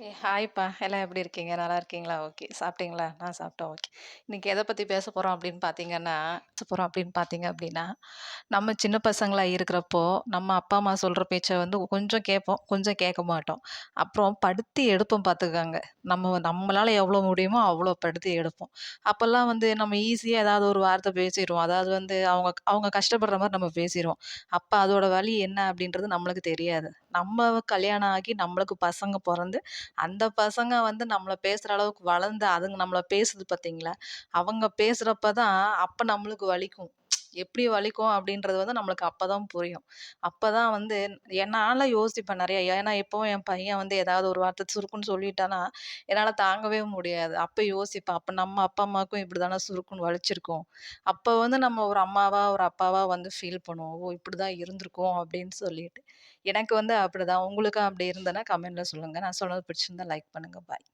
ஏ ஹாய்ப்பா எல்லாம் எப்படி இருக்கீங்க? நல்லா இருக்கீங்களா? ஓகே. சாப்பிட்டீங்களா? நான் சாப்பிட்டேன். ஓகே. இன்னைக்கு எத பத்தி பேச போறோம் அப்படின்னு பார்த்தீங்கன்னா பேச போறோம் அப்படின்னு பார்த்தீங்க அப்படின்னா, நம்ம சின்ன பசங்களா இருக்கிறப்போ, நம்ம அப்பா, அம்மா சொல்ற பேச்ச வந்து கொஞ்சம் கேட்போம், கொஞ்சம் கேட்க மாட்டோம். அப்புறம் படுத்தி எடுப்போம் பார்த்துக்கங்க. நம்ம நம்மளால எவ்வளோ முடியுமோ அவ்வளோ படுத்தி எடுப்போம். அப்பல்லாம் வந்து நம்ம ஈஸியா ஏதாவது ஒரு வார்த்தை பேசிருவோம். அதாவது வந்து அவங்க அவங்க கஷ்டப்படுற மாதிரி நம்ம பேசிருவோம். அப்ப அதோட வலி என்ன அப்படின்றது நம்மளுக்கு தெரியாது. நம்ம கல்யாணம் ஆகி நம்மளுக்கு பசங்க பொறந்து அந்த பசங்க வந்து நம்மளை பேசுற அளவுக்கு வளர்ந்து அதுங்க நம்மளை பேசுது பார்த்தீங்களா? அவங்க பேசுகிறப்ப தான் அப்ப நம்மளுக்கு வலிக்கும். எப்படி வலிக்கும் அப்படின்றது வந்து நம்மளுக்கு அப்பதான் புரியும். அப்பதான் வந்து என்னால் நான்லாம் யோசிப்பேன் நிறையா ஏன்னா எப்போவும் என் பையன் வந்து ஏதாவது ஒரு வார்த்தை சுருக்குன்னு சொல்லிட்டான்னா, என்னால் தாங்கவே முடியாது. அப்போ யோசிப்பேன். அப்போ நம்ம அப்பா, அம்மாவுக்கும் இப்படிதானே சுருக்குன்னு வலிச்சிருக்கோம் அப்போ வந்து நம்ம ஒரு அம்மாவா, ஒரு அப்பாவா வந்து ஃபீல் பண்ணுவோம். ஓ! இப்படிதான் இருந்திருக்கும் அப்படின்னு சொல்லிட்டு. எனக்கு வந்து அப்படிதான். உங்களுக்கும் அப்படி இருந்தேன்னா கமெண்ட்ல சொல்லுங்க. நான் சொன்னது பிடிச்சிருந்தா லைக் பண்ணுங்க. பாய்.